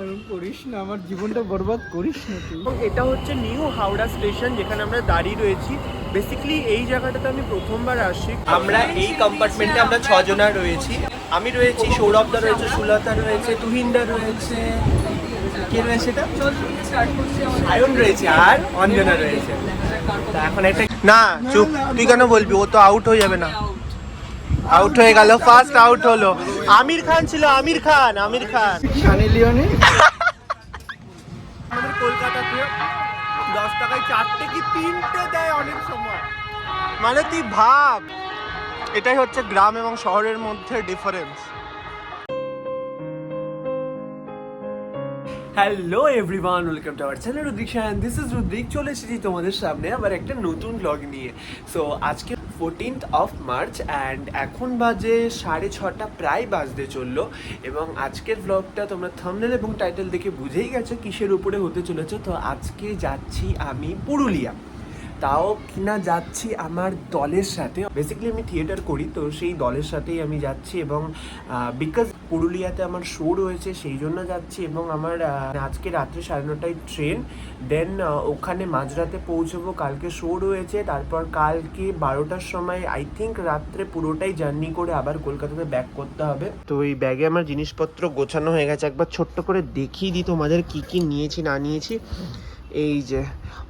এরকম করিস না আমার জীবনটা বরবাদ করিস না তুই। এবং এটা হচ্ছে নিউ হাওড়া স্টেশন যেখানে আমরা দাঁড়িয়ে রয়েছি। বেসিক্যালি এই জায়গাটাতে আমি প্রথমবার আসি আমরা এই কম্পার্টমেন্টে আমরা ছজনা রয়েছি। আমি রয়েছি সৌরভদা রয়েছে সুলতা রয়েছে তুহিনদা রয়েছে। কে রয়েছে এটা? আয়ন রয়েছে আর অঞ্জনা রয়েছে। এখন একটা না চুপ। তুই কেন বলবি? ও তো আউট হয়ে যাবে না। আউট হয়ে গেল ফার্স্ট আউট হলো। আমির খান ছিল আমির খান আমির খান। সানি লিওনি। আমাদের কলকাতাতে দশ টাকায় চারটে কি তিনটে দেয় অনেক সময়। মানে তুই ভাব এটাই হচ্ছে গ্রাম এবং শহরের মধ্যে difference hello everyone welcome to our channel Rudrik and this is Rudrik চলে এসেছি তোমাদের সামনে আবার একটা নতুন ব্লগ নিয়ে। সো আজকে ফোরটিন্থ অফ মার্চ অ্যান্ড এখন বাজে সাড়ে ছটা, প্রায় বাজতে চলল এবং আজকের ব্লগটা তোমরা থামনেল এবং টাইটেল দেখে বুঝেই গেছো কিসের উপরে হতে চলেছে। তো আজকে যাচ্ছি আমি পুরুলিয়া। তাও কিনা যাচ্ছি আমার দলের সাথে। বেসিক্যালি আমি থিয়েটার করি, তো সেই দলের সাথেই আমি যাচ্ছি এবং বিকজ পুরুলিয়াতে আমার শো রয়েছে, সেই জন্য যাচ্ছি এবং আমার আজকে রাত্রে সাড়ে নটায় ট্রেন দেন ওখানে মাঝরাতে পৌঁছবো, কালকে শো রয়েছে, তারপর কালকে বারোটার সময় আই থিঙ্ক রাত্রে পুরোটাই জার্নি করে আবার কলকাতাতে ব্যাক করতে হবে। তো এই ব্যাগে আমার জিনিসপত্র গোছানো হয়ে গেছে, একবার ছোট্ট করে দেখিয়ে দিই তোমাদের কি কি নিয়েছি, না নিয়েছি। এই যে,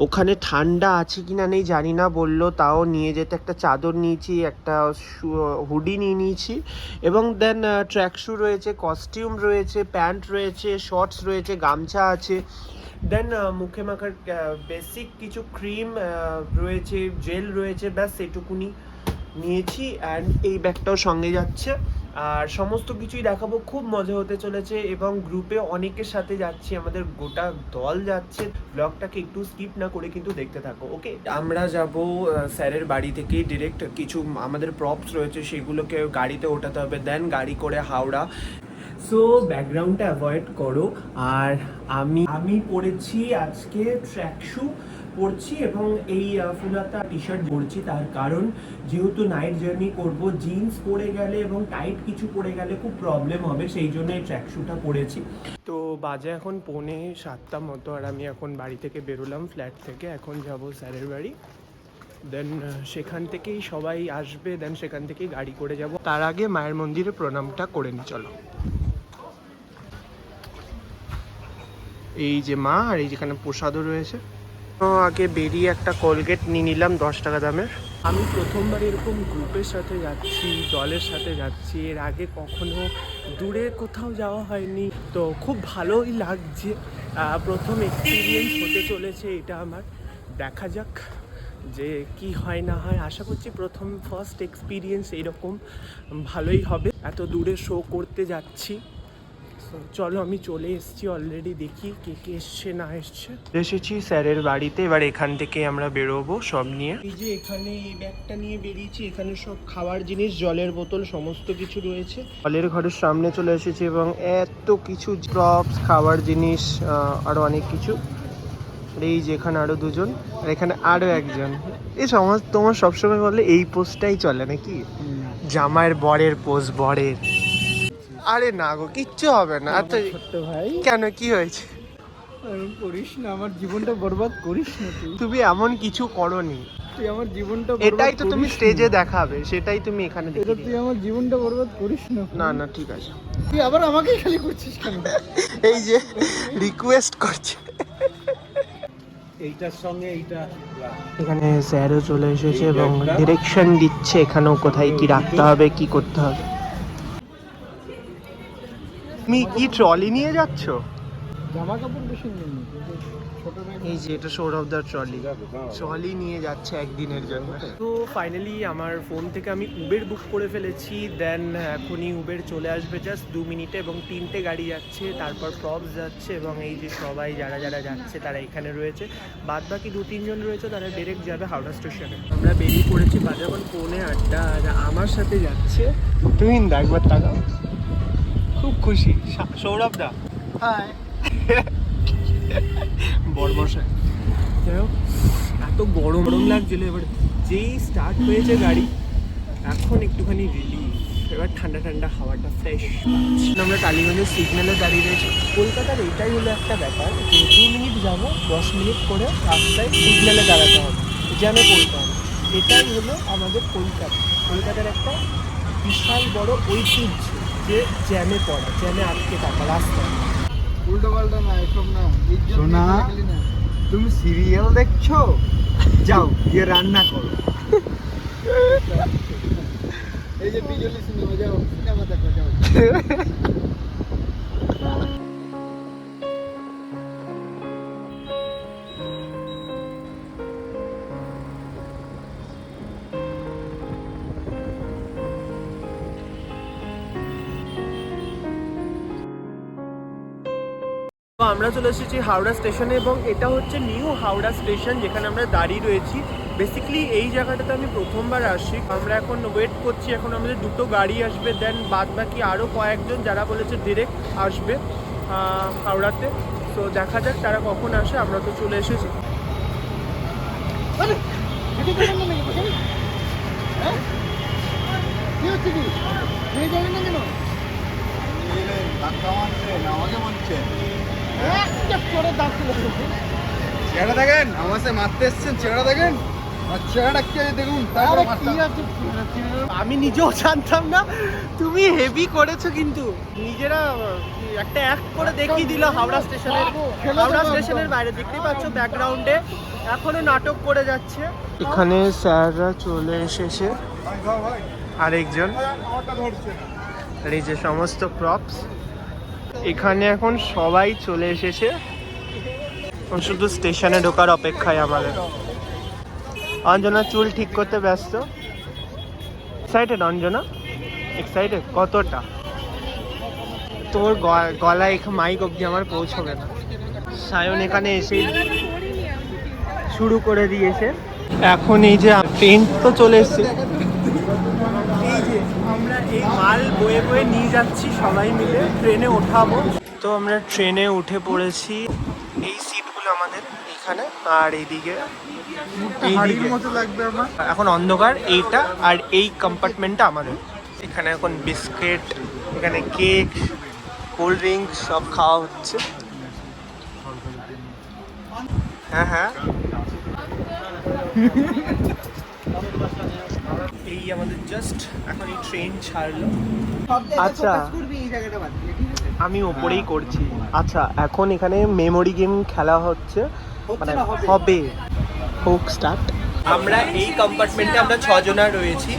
ওখানে ঠান্ডা আছে কি না নেই জানি না, বলল তাও নিয়ে যেতে একটা চাদর নিয়েছি, একটা হুডি নিয়ে নিয়েছি এবং দেন ট্র্যাক শু রয়েছে কস্টিউম রয়েছে প্যান্ট রয়েছে শর্টস রয়েছে, গামছা আছে। দেন মুখে মাখার বেসিক কিছু ক্রিম রয়েছে জেল রয়েছে, ব্যাস এটুকুনি নিয়েছি অ্যান্ড এই ব্যাগটাও সঙ্গে যাচ্ছে। আর সমস্ত কিছুই দেখাবো। খুব মজা হতে চলেছে এবং গ্রুপে অনেকের সাথে যাচ্ছি, আমাদের গোটা দল যাচ্ছে। ব্লগটাকে একটু স্কিপ না করে কিন্তু দেখতে থাকো, ওকে? আমরা যাব স্যারের বাড়ি থেকে ডিরেক্ট কিছু আমাদের প্রপস রয়েছে, সেগুলোকে গাড়িতে ওঠাতে হবে। দেন গাড়ি করে হাওড়া। সো ব্যাকগ্রাউন্ডটা অ্যাভয়েড করো। আর আমি আমি পড়েছি আজকে ট্র্যাক শু পরছি এবং এই ফুলাতা টি শার্ট পরছি। তার কারণ, যেহেতু নাইট জার্নি করব জিন্স পরে গেলে এবং টাইট কিছু পরে গেলে খুব প্রবলেম হবে, সেই জন্য এই ট্র্যাক শুটা পরেছি। তো বাজে এখন পৌনে সাতটা মতো, আর আমি এখন বাড়ি থেকে বেরোলাম ফ্ল্যাট থেকে। এখন যাব স্যারের বাড়ি। দেন সেখান থেকেই সবাই আসবে দেন সেখান থেকেই গাড়ি করে যাব। তার আগে মায়ের মন্দিরে প্রণামটা করে নি, চলো। এই যে মা, আর এই যেখানে প্রসাদও রয়েছে। আগে বেরিয়ে একটা কোলগেট নিয়ে নিলাম দশ টাকা দামের। আমি প্রথমবার এরকম গ্রুপের সাথে যাচ্ছি, দলের সাথে যাচ্ছি। এর আগে কখনো দূরে কোথাও যাওয়া হয়নি। তো খুব ভালোই লাগছে। প্রথম এক্সপিরিয়েন্স হতে চলেছে এটা আমার। দেখা যাক যে কি হয় না হয়। আশা করছি প্রথম ফার্স্ট এক্সপিরিয়েন্স এরকম ভালোই হবে। এত দূরে শো করতে যাচ্ছি। চলো আমি চলে এসেছি অলরেডি দেখি কে কে এসছে না এসছে। এসেছি স্যারের বাড়িতে এবার এখান থেকে আমরা বেরোবো সব নিয়ে। এই যে এখানে এই ব্যাগটা নিয়ে বেরিয়েছি এখানে সব খাবার জিনিস জলের বোতল সমস্ত কিছু রয়েছে। জলের ঘরের সামনে চলে এসেছি এবং এত কিছু ড্রপস খাবার জিনিস আহ, আরও অনেক কিছু। এই যে এখানে আরও দুজন আর এখানে আরও একজন। এই সমস্ত তোমার সবসময় বললে এই পোস্টটাই চলে নাকি? জামাইয়ের বরের পোস্ট বরের। আরে না গো কিচ্ছু হবে না। এত ছোট্ট ভাই। কেন কি হয়েছে? করিস না আমার জীবনটা বরবাদ করিস না তুই। তুমি এমন কিছু করনি। তুই আমার জীবনটা এটাই তো তুমি স্টেজে দেখাবে সেটাই তুমি এখানে দেখিয়ে তুই আমার জীবনটা বরবাদ করিস না। না না ঠিক আছে। তুই আবার আমাকেই খালি করছিস কেন? এই যে রিকোয়েস্ট করছে। এইটার সঙ্গে এইটা এখানে স্যারও চলে এসেছে এবং ডিরেকশন দিচ্ছে এখানেও কোথায় কি রাখতে হবে কি করতে হবে। তুমি কি ট্রলি নিয়ে যাচ্ছ? জামা কাপড় বেশি এই যে এটা সৌরভদার ট্রলি ট্রলি নিয়ে যাচ্ছে একদিনের জন্য। তো ফাইনালি আমার ফোন থেকে আমি উবের বুক করে ফেলেছি দেন এখনই উবের চলে আসবে জাস্ট দু মিনিটে এবং তিনটে গাড়ি যাচ্ছে তারপর প্রপস যাচ্ছে এবং এই যে সবাই যারা যারা যাচ্ছে তারা এখানে রয়েছে। বাদ বাকি দু তিনজন রয়েছে তারা ডাইরেক্ট যাবে হাওড়া স্টেশনে আমরা বেরিয়ে পড়েছি বাজে এখন পৌনে আটটা আর আমার সাথে যাচ্ছে তুহিন দা একবার তাকাও। খুব খুশি। সৌরভ দা। হাই বর্মশাই যাই হোক এত গরম গরম লাগছিল এবার। যেই স্টার্ট হয়েছে গাড়ি এখন একটুখানি রিলিফ এবার ঠান্ডা ঠান্ডা হাওয়াটা ফ্রেশ আমরা টালিগঞ্জের সিগন্যালে দাঁড়িয়ে রয়েছি। কলকাতার এটাই হলো একটা ব্যাপার যে দু মিনিট যাব দশ মিনিট করে রাস্তায় সিগন্যালে দাঁড়াতে হবে। জ্যামে পড়তে হবে। এটাই হলো আমাদের কলকাতা। কলকাতার একটা বিশাল বড় ঐতিহ্য। যে জ্যামে পড়া জ্যামে আটকে থাকা রাস্তা উল্টো পাল্টা না এসব না। সোনা। তুমি সিরিয়াল দেখছ? যাও গিয়ে রান্না করো। এই যে বিজলি সিনেমা যাও সিনেমা দেখো যাও। আমরা চলে এসেছি হাওড়া স্টেশনে এবং এটা হচ্ছে নিউ হাওড়া স্টেশন যেখানে আমরা দাঁড়িয়ে রয়েছি। বেসিক্যালি এই জায়গাটাতে আমি প্রথমবার আসি আমরা এখন ওয়েট করছি, এখন আমাদের দুটো গাড়ি আসবে দেন বাদ বাকি আরও কয়েকজন যারা বলেছে ডিরেক্ট আসবে হাওড়াতে। তো দেখা যাক তারা কখন আসে, আমরা তো চলে এসেছি। কেন? আমাকে বলছে চেহারা দেখেন আমাকে মারতে এসছেন চেহারা দেখেন। আর চেহারাটা কি দেখুন? আমি নিজেও জানতাম না তুমি হেভি করেছ কিন্তু। নিজেরা একটা অ্যাক্ট করে দেখিয়ে দিল হাওড়া স্টেশনের হাওড়া স্টেশনের বাইরে দেখতেই পাচ্ছ ব্যাকগ্রাউন্ডে এখনও নাটক করে যাচ্ছে। এখানে স্যাররা চলে এসেছে। আরেকজন। আর এই যে সমস্ত প্রপস এখানে এখন সবাই চলে এসেছে। শুধু স্টেশনে ঢোকার অপেক্ষায় আমাদের। অঞ্জনা চুল ঠিক করতে ব্যস্ত। এক্সাইটেড অঞ্জনা? এক্সাইটেড কতটা? তোর গলায় মাইক অবধি আমার পৌঁছবে না। সায়ন এখানে এসে শুরু করে দিয়েছে। এখন এই যে ট্রেন তো চলে এসছে এই যে আমরা এই বয়ে নিয়ে যাচ্ছি সবাই মিলে। ট্রেনে ওঠাবো। তো আমরা ট্রেনে উঠে পড়েছি। এই সিটগুলো আমাদের এখানে আর এইদিকে এখন অন্ধকার এইটা আর এই কম্পার্টমেন্টটা আমাদের। এখানে এখন বিস্কিট এখানে কেক কোল্ড ড্রিঙ্কস সব খাওয়া হচ্ছে। হ্যাঁ হ্যাঁ। এই আমাদের জাস্ট এখন এই ট্রেন ছাড়লো। আচ্ছা। focus করবি, এই জায়গাটা বাদ দিয়ে, ঠিক আছে? আমি ওপরেই করছি। আচ্ছা এখন এখানে মেমোরি গেম খেলা হচ্ছে। মানে হবে। হবে। হোক স্টার্ট আমরা এই কম্পার্টমেন্টে আমরা ছজনা রয়েছি।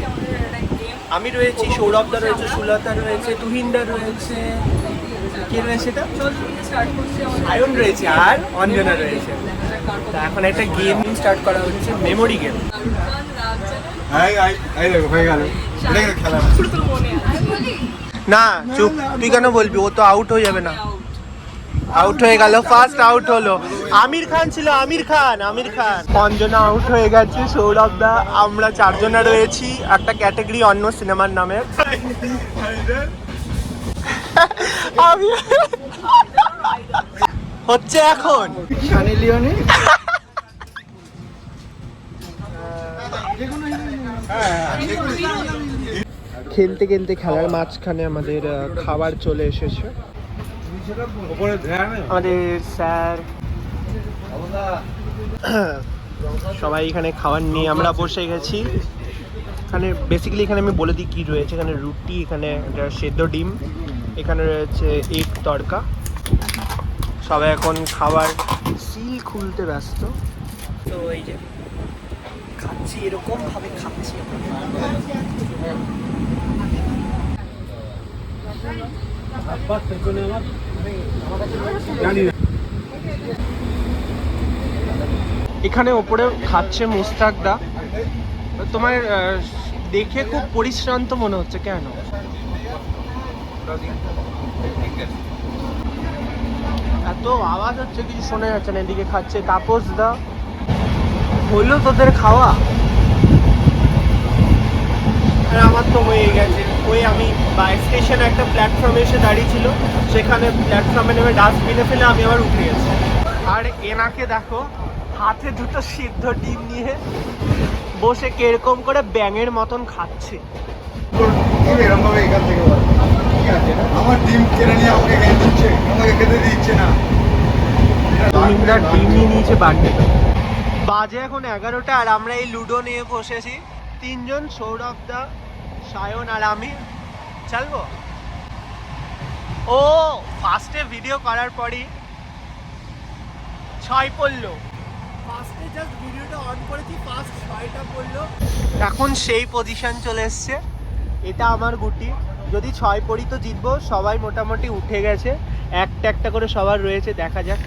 আমি রয়েছি সৌরভদা রয়েছে সুলতা রয়েছে তুহিনদা রয়েছে। কে রয়েছে এটা? আয়ন রয়েছে আর অঞ্জনা রয়েছে। এখন একটা গেম স্টার্ট করা হচ্ছে মেমোরি গেম না। না চুপ। তুই কেন বলবি? ও তো আউট হয়ে যাবে না। আউট হয়ে গেল ফার্স্ট আউট হলো। আমির খান ছিল আমির খান আমির খান। অঞ্জনা আউট হয়ে গেছে সৌরভ দা। আমরা চারজনা রয়েছি একটা ক্যাটাগরি অন্য সিনেমার নামে। আমি হচ্ছে এখন। সানি লিওনি? খেলতে খেলতে খেলার মাঝখানে আমাদের খাবার চলে এসেছে। আমাদের স্যার। সবাই এখানে খাবার নিয়ে আমরা বসে গেছি। এখানে বেসিক্যালি এখানে আমি বলে দিই কী রয়েছে। এখানে রুটি এখানে একটা সেদ্ধ ডিম এখানে রয়েছে এগ তড়কা। সবাই এখন খাবার। সিল খুলতে ব্যস্ত। তো এই যে খাচ্ছি, এরকম ভাবে খাচ্ছি। এখানে ওপরে খাচ্ছে মুস্তাকদা তোমার দেখে খুব পরিশ্রান্ত মনে হচ্ছে, কেন? এত আওয়াজ হচ্ছে, কিছু শোনা যাচ্ছে না, এদিকে খাচ্ছে তাপস দা। হলো তোদের খাওয়া? আর আমার তো হয়ে গেছে। ওই আমি বাই স্টেশনে একটা প্ল্যাটফর্মে এসে দাঁড়িয়ে ছিল। সেখানে প্ল্যাটফর্মে নেমে ডাস্টবিনে ফেলে আমি আবার উঠে গেছি। আর এনাকে দেখো হাতে দুটো সিদ্ধ ডিম নিয়ে বসে কীরকম করে ব্যাঙের মতন খাচ্ছে। তোর এরকম এখান থেকে আমার ডিম কেড়ে নিয়ে আমাকে খেতে দিচ্ছে। আমাকে খেতে দিচ্ছে না। টিমরা টিমই নিয়েছে বান্ডে বাজে এখন এগারোটা আর আমরা এই লুডো নিয়ে বসেছি। তিনজন সৌরভ দা সায়ন আর আমি। চলবো? ও ফার্স্টে ভিডিও করার পরই ছয় পড়ল। ফার্স্টে জাস্ট ভিডিওটা অন করেছি ফার্স্ট ছয়টা পড়ল। এখন সেই পজিশন চলে এসছে। এটা আমার গুটি। যদি ছয় পড়ি তো জিতবো। সবাই মোটামুটি উঠে গেছে। একটা একটা করে সবার রয়েছে দেখা যাক।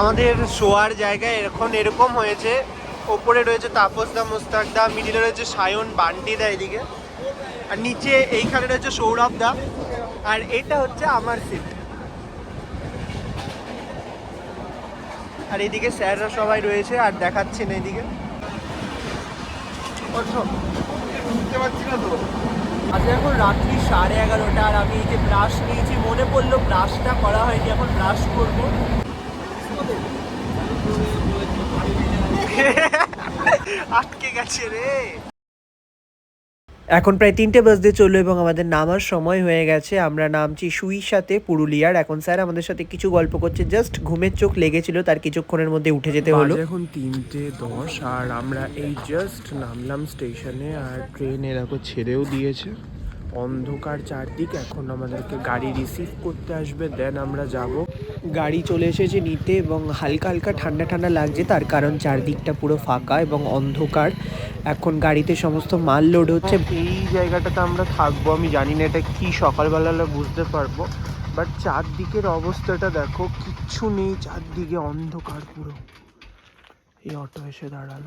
আমাদের শোয়ার জায়গায় এখন এরকম হয়েছে, ওপরে রয়েছে তাপস দা, মুস্তাক দা, মিডিলে রয়েছে সায়ন, বান্টি দা এদিকে। আর নিচে এইখানে রয়েছে সৌরভ দা। আর এটা হচ্ছে আমার সিট আর এদিকে স্যাররা সবাই রয়েছে, আর দেখাচ্ছেন এদিকে। ওঠো। বুঝতে পারছি না তো। আজ এখন রাত্রি সাড়ে এগারোটা, আর আমি এই যে ব্রাশ নিয়েছি, মনে পড়ল ব্রাশটা করা হয়নি, এখন ব্রাশ করব। আটকে গেছে রে। এখন প্রায় তিনটে বাজতে চলল এবং আমাদের নামার সময় হয়ে গেছে। আমরা নামছি সুইর সাথে পুরুলিয়ার। এখন স্যার আমাদের সাথে কিছু গল্প করছে। জাস্ট ঘুমের চোখ লেগেছিল, তার কিছুক্ষণের মধ্যে উঠে যেতে হলো। এখন তিনটে দশ, আর আমরা এই জাস্ট নামলাম স্টেশনে, আর ট্রেন এরকম ছেড়েও দিয়েছে। অন্ধকার চারদিক। এখন আমাদেরকে গাড়ি রিসিভ করতে আসবে দেন আমরা যাব। গাড়ি চলে এসেছে নিতে এবং হালকা হালকা ঠান্ডা ঠান্ডা লাগছে, তার কারণ চারদিকটা পুরো ফাঁকা এবং অন্ধকার। এখন গাড়িতে সমস্ত মাল লোড হচ্ছে। এই জায়গাটাতে আমরা থাকব, আমি জানি না এটা কি সকালবেলা বুঝতে পারব বাট চারদিকের অবস্থাটা দেখো, কিচ্ছু নেই, চারদিকে অন্ধকার পুরো। এই অটো এসে দাঁড়াল।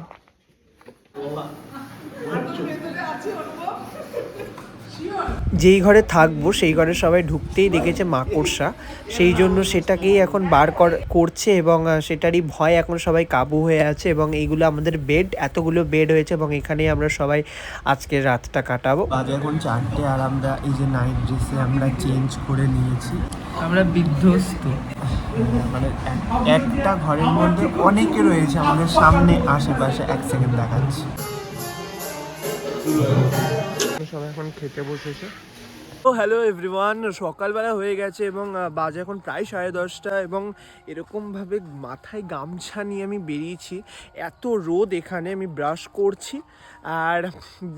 যেই ঘরে থাকব, সেই ঘরে সবাই ঢুকতেই দেখেছে মাকড়সা সেই জন্য সেটাকেই এখন বার কর- করছে এবং সেটারই ভয় এখন সবাই কাবু হয়ে আছে এবং এইগুলো আমাদের বেড এতগুলো বেড হয়েছে এবং এখানেই আমরা সবাই আজকে রাতটা কাটাবো। বাজে এখন চারটে আর আমরা এই যে নাইট ড্রেসে আমরা চেঞ্জ করে নিয়েছি। আমরা বিধ্বস্ত। মানে এক- একটা ঘরের মধ্যে অনেকে রয়েছে আমাদের সামনে আশেপাশে এক সেকেন্ড দেখাচ্ছে। সবাই এখন খেতে বসেছে। ও হ্যালো এভরিওয়ান সকালবেলা হয়ে গেছে এবং বাজে এখন প্রায় সাড়ে দশটা এবং এরকমভাবে মাথায় গামছা নিয়ে আমি বেরিয়েছি। এত রোদ এখানে, আমি ব্রাশ করছি। আর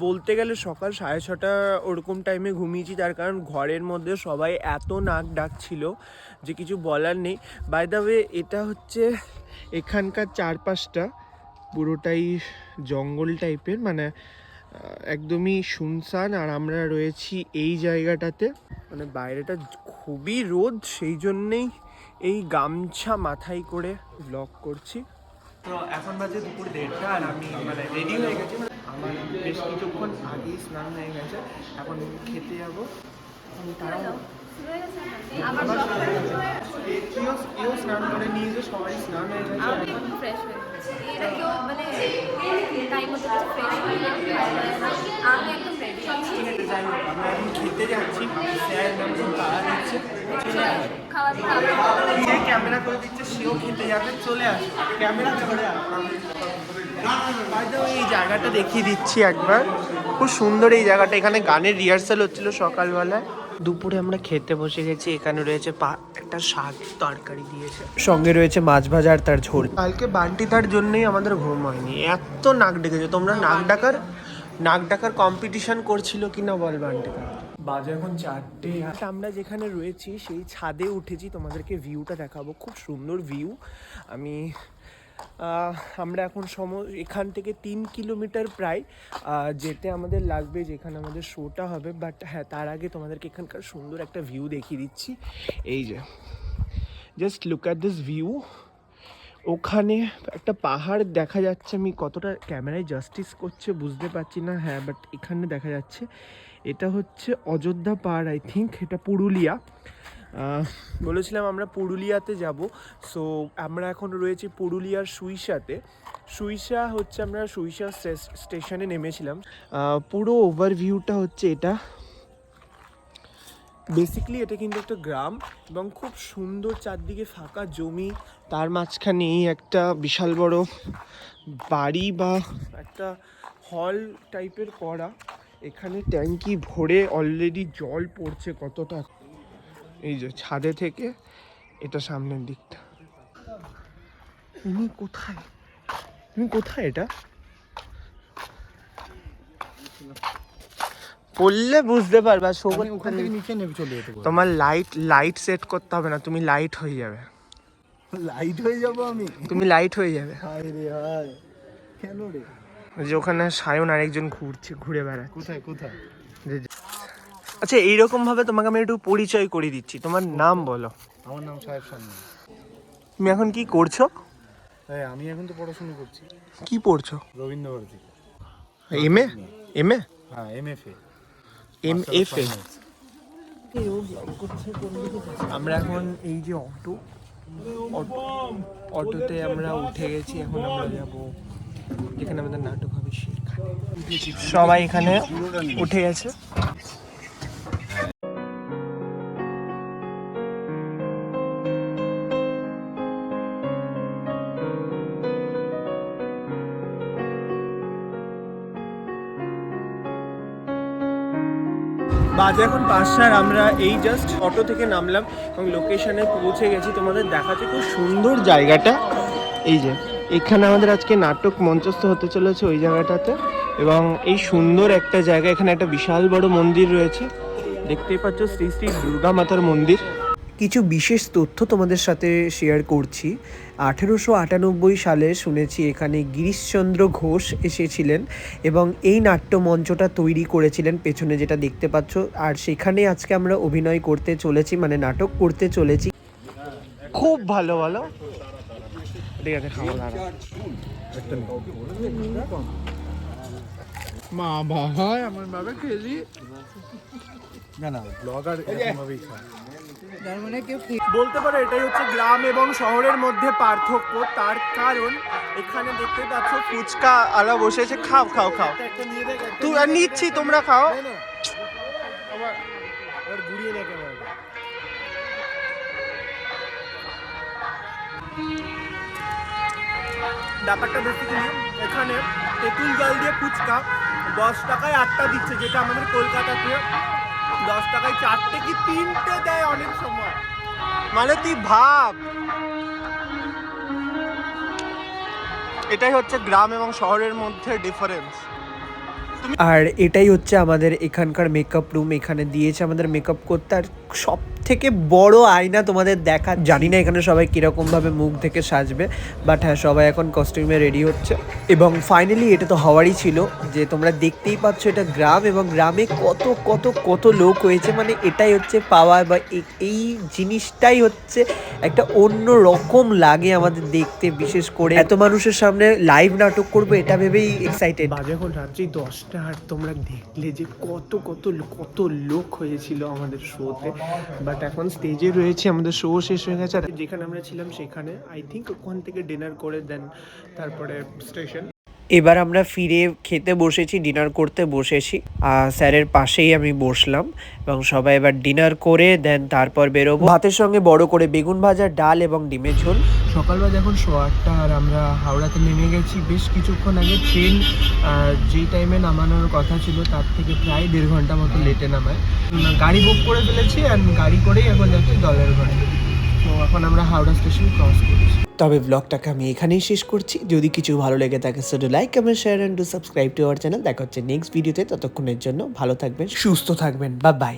বলতে গেলে সকাল সাড়ে ছটা ওরকম টাইমে ঘুমিয়েছি তার কারণ ঘরের মধ্যে সবাই এত নাক ডাকছিল যে কিছু বলার নেই। বাই দ্য ওয়ে এটা হচ্ছে এখানকার চারপাশটা, পুরোটাই জঙ্গল টাইপের মানে একদমই শুনশান আর আমরা রয়েছি এই জায়গাটাতে। মানে বাইরেটা খুবই রোদ সেই জন্যেই এই গামছা মাথায় করে ব্লগ করছি। তো এখন বাজে দুপুর দেড়টা আর আমি মানে রেডি হয়ে গেছি। মানে আমার বেশ কিছুক্ষণ আগেই স্নান হয়ে গেছে। এখন খেতে যাব। স্নান করে নিয়েছে সবাই স্নান হয়ে গেছে। খেতে যাচ্ছি ক্যামেরা করে যাবে চলে ক্যামেরা এই জায়গাটা দেখিয়ে দিচ্ছি একবার। খুব সুন্দর এই জায়গাটা। এখানে গানের রিহার্সাল হচ্ছিল সকালবেলায়। দুপুরে আমরা খেতে বসে গেছি এখানে রয়েছে পা- একটা শাক তরকারি দিয়েছে। সঙ্গে রয়েছে মাছ ভাজা আর তার ঝোল। কালকে বান্টি তার জন্যই আমাদের ঘুম হয়নি। এত নাক ডেকেছে। তোমরা নাক ডাকার নাক ডাকার কম্পিটিশন করছিল কিনা বল বান্টি? বাজে এখন চারটে। আমরা যেখানে রয়েছি সেই ছাদে উঠেছি। তোমাদেরকে ভিউটা দেখাবো। খুব সুন্দর ভিউ আমি আমরা এখন সম এখান থেকে তিন কিলোমিটার প্রায় যেতে আমাদের লাগবে যেখানে আমাদের শোটা হবে বাট হ্যাঁ তার আগে তোমাদেরকে এখানকার সুন্দর একটা ভিউ দেখিয়ে দিচ্ছি। এই যে just look at this view ওখানে একটা পাহাড় দেখা যাচ্ছে, আমি কতটা ক্যামেরায় জাস্টিস করছে বুঝতে পারছি না হ্যাঁ বাট এখানে দেখা যাচ্ছে। এটা হচ্ছে অযোধ্যা পাহাড় আই থিঙ্ক এটা পুরুলিয়া। বলেছিলাম আমরা পুরুলিয়াতে যাব। সো আমরা এখন রয়েছি পুরুলিয়ার সুইসাতে। সুইসা হচ্ছে আমরা স্টে- স্টেশনে নেমেছিলাম। পুরো ওভারভিউটা হচ্ছে এটা। বেসিক্যালি এটা কিন্তু একটা গ্রাম এবং খুব সুন্দর চারদিকে ফাঁকা জমি। তার মাঝখানে একটা বিশাল বড় বাড়ি বা একটা হল টাইপের করা। এখানে ট্যাঙ্কি ভরে অলরেডি জল পড়ছে কতটা। এই যে ছাদে থেকে এটা সামনের দিকটা। ইনি কোথায়? ইনি কোথায় এটা? পড়লে বুঝতে পারবা সবুজ ওখান থেকে নিচে নেমে চলে যেতে তোমার লাইট লাইট সেট করতে হবে না তুমি লাইট হয়ে যাবে। লাইট হয়ে যাব আমি? তুমি লাইট হয়ে যাবে। হায় রে হায়। কেন রে? যে ওখানে সায়ন আরেকজন ঘুরছে ঘুরে বেড়াচ্ছে। কোথায় কোথায়? আচ্ছা এইরকম ভাবে তোমাকে আমি একটু পরিচয় করে দিচ্ছি। তোমার নাম বলো। আমার নাম সাহেব সামনে তুমি এখন কি করছ? হ্যাঁ আমি এখন তো পড়াশোনা করছি। কি পড়ছো? Rabindra Bharati M A M A হ্যাঁ M F A M F A আমরা এখন এই যে অটো অটো- অটোতে আমরা উঠে গেছি এখন আমরা যাব যেখানে আমাদের নাটক হবে সেখানে সবাই এখানে উঠে গেছে। বাজে এখন পাঁচটার আমরা এই জাস্ট অটো থেকে নামলাম এবং লোকেশনে পৌঁছে গেছি। তোমাদের দেখাচ্ছে খুব সুন্দর জায়গাটা। এই যে, এখানে আমাদের আজকে নাটক মঞ্চস্থ হতে চলেছে ওই জায়গাটাতে এবং এই সুন্দর একটা জায়গা, এখানে একটা বিশাল বড় মন্দির রয়েছে। দেখতেই পাচ্ছ শ্রী শ্রী দুর্গা মাতার মন্দির। কিছু বিশেষ তথ্য তোমাদের সাথে শেয়ার করছি। আঠেরোশো আটানব্বই সালে শুনেছি এখানে গিরিশচন্দ্র ঘোষ এসেছিলেন এবং এই নাট্যমঞ্চটা তৈরি করেছিলেন পেছনে যেটা দেখতে পাচ্ছ। আর সেখানে আজকে আমরা অভিনয় করতে চলেছি মানে নাটক করতে চলেছি। খুব ভালো ভালো। ঠিক আছে খাওয়া দাওয়া। মা বাবা আমার বাবা খেলি। না না ব্লগার এরকম ভাবেই খায়। বলতে পারো এটাই হচ্ছে গ্রাম এবং শহরের মধ্যে পার্থক্য। তার কারণ এখানে দেখতে পাচ্ছ ফুচকা আলা বসেছে খাও খাও খাও। তুই আর নিচ্ছি তোমরা খাও। ব্যাপারটা বেসিক্যালি এখানে তেঁতুল জল দিয়ে ফুচকা দশ টাকায় আটটা দিচ্ছে যেটা আমাদের কলকাতাতে দশ টাকায় চারটে কি তিনটে দেয় অনেক সময়? মানে তুই ভাব। এটাই হচ্ছে গ্রাম এবং শহরের মধ্যে ডিফারেন্স আর এটাই হচ্ছে আমাদের এখানকার মেকআপ রুম এখানে দিয়েছে আমাদের মেকআপ করতে। আর সব থেকে বড় আয়না তোমাদের দেখা, জানি না এখানে সবাই কীরকম ভাবে মুখ থেকে সাজবে বাট হ্যাঁ সবাই এখন কস্টিউমে রেডি হচ্ছে। এবং ফাইনালি এটা তো হওয়ারই ছিল, যে তোমরা দেখতেই পাচ্ছ এটা গ্রাম এবং গ্রামে কত কত কত লোক হয়েছে মানে এটাই হচ্ছে পাওয়া বা এই জিনিসটাই হচ্ছে একটা অন্য রকম লাগে আমাদের দেখতে, বিশেষ করে এত মানুষের সামনে লাইভ নাটক করব, এটা ভেবেই এক্সাইটেড বাজে এখন রাত্রি দশটা, আর তোমরা দেখলে যে কত কত কত লোক হয়েছিল আমাদের শোতে বাট এখন স্টেজে রয়েছে, আমাদের শো শেষ হয়ে গেছে। আর যেখানে আমরা ছিলাম, সেখানে আই থিঙ্ক ওখান থেকে ডিনার করে দেন তারপরে স্টেশন এবার আমরা ফিরে খেতে বসেছি ডিনার করতে বসেছি। স্যারের পাশেই আমি বসলাম এবং সবাই এবার ডিনার করে দেন তারপর বেরোবো। ভাতের সঙ্গে বড় করে বেগুন ভাজা, ডাল এবং ডিমের ঝোল। সকালবেলা এখন শো আটটা আর আমরা হাওড়াতে নেমে গেছি, বেশ কিছুক্ষণ আগে ট্রেন যেই টাইমে নামানোর কথা ছিল, তার থেকে প্রায় দেড় ঘণ্টা মতো লেটে নামায়। গাড়ি বুক করে ফেলেছি আর গাড়ি করেই এখন যাচ্ছি দলের ঘরে। তো এখন আমরা হাওড়া স্টেশন ক্রস করছি তবে ব্লগটাকে আমি এখানেই শেষ করছি। যদি কিছু ভালো লেগে থাকে, সেটা like comment share and do subscribe to our channel দেখা হচ্ছে নেক্সট ভিডিওতে ততক্ষণের জন্য ভালো থাকবেন, সুস্থ থাকবেন। বা বাই